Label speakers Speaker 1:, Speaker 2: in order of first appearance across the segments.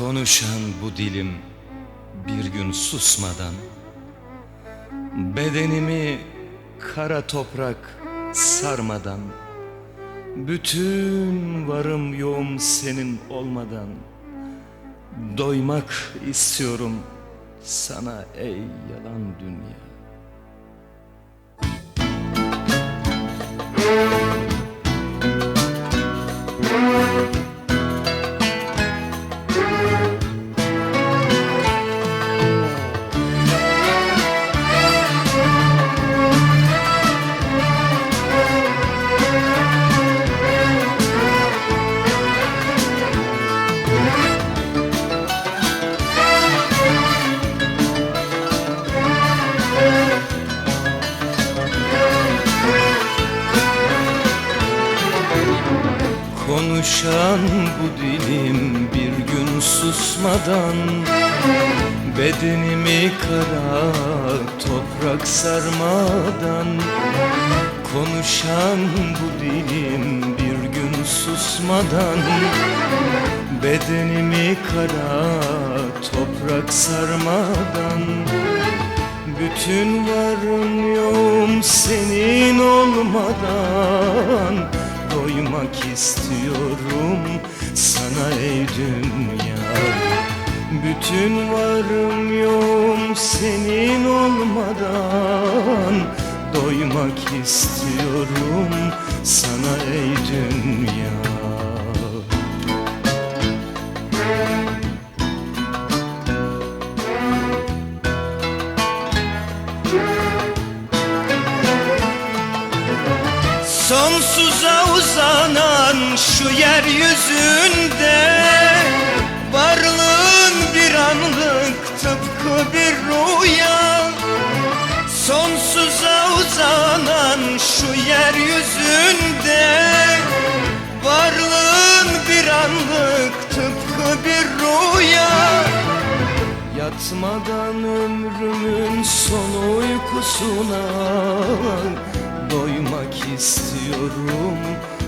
Speaker 1: Konuşan bu dilim bir gün susmadan Bedenimi kara toprak sarmadan Bütün varım yoğum senin olmadan Doymak istiyorum sana ey yalan dünya Konuşan bu dilim bir gün susmadan Bedenimi kara toprak sarmadan. Konuşan bu dilim bir gün susmadan Bedenimi kara toprak sarmadan. Bütün varım yoğum senin olmadan Doymak istiyorum. Sana ey dünya Bütün varım yoğum senin olmadan. Doymak istiyorum. Sana ey dünya Sonsuza uzanan şu yeryüzünde Varlığın bir anlık tıpkı bir rüya. Sonsuza uzanan şu yeryüzünde Varlığın bir anlık tıpkı bir rüya. Yatmadan ömrümün son uykusuna Doymak istiyorum.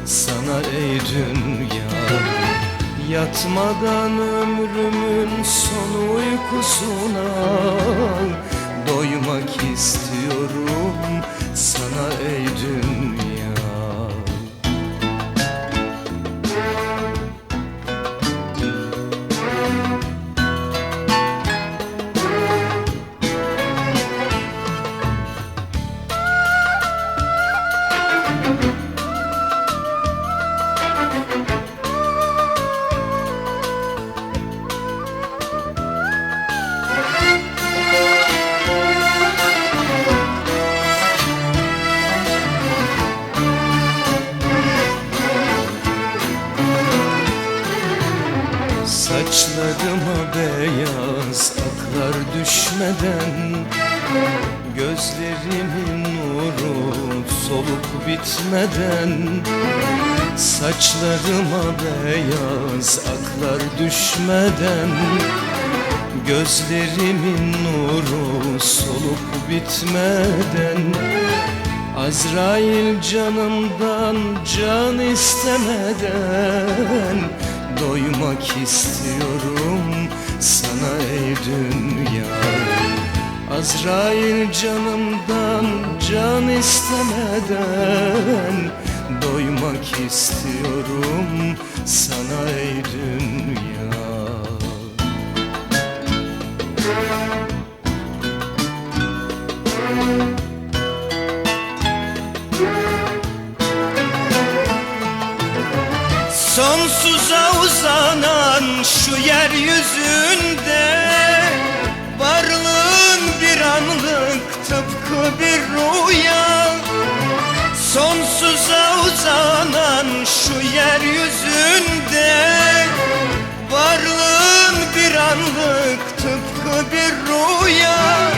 Speaker 1: Sana ey dünya Yatmadan ömrümün son uykusuna Doymak istiyorum beyaz aklar düşmeden Gözlerimin nuru solup bitmeden Saçlarıma beyaz aklar düşmeden Gözlerimin nuru solup bitmeden Azrail canımdan can istemeden Doymak istiyorum sana ey dünya. Azrail canımdan can istemeden Doymak istiyorum sana ey dünya Sonsuza uzanan şu yeryüzünde Varlığın bir anlık tıpkı bir rüya. Sonsuza uzanan şu yeryüzünde Varlığın bir anlık tıpkı bir rüya.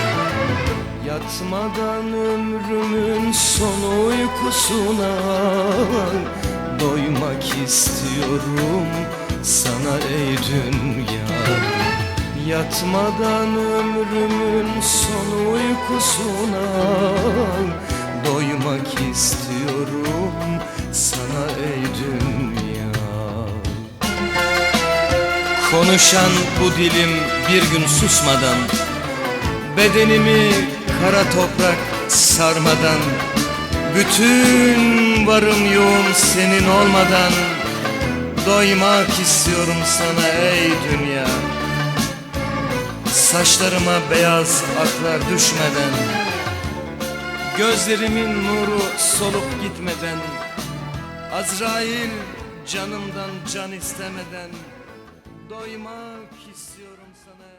Speaker 1: Yatmadan ömrümün son uykusuna Doymak istiyorum. Sana ey dünya Yatmadan ömrümün son uykusuna Doymak istiyorum. Sana ey dünya. Konuşan bu dilim bir gün susmadan Bedenimi kara toprak sarmadan Bütün varım yoğum senin olmadan Doymak istiyorum sana ey dünya. Saçlarıma beyaz aklar düşmeden Gözlerimin nuru solup gitmeden Azrail canımdan can istemeden Doymak istiyorum sana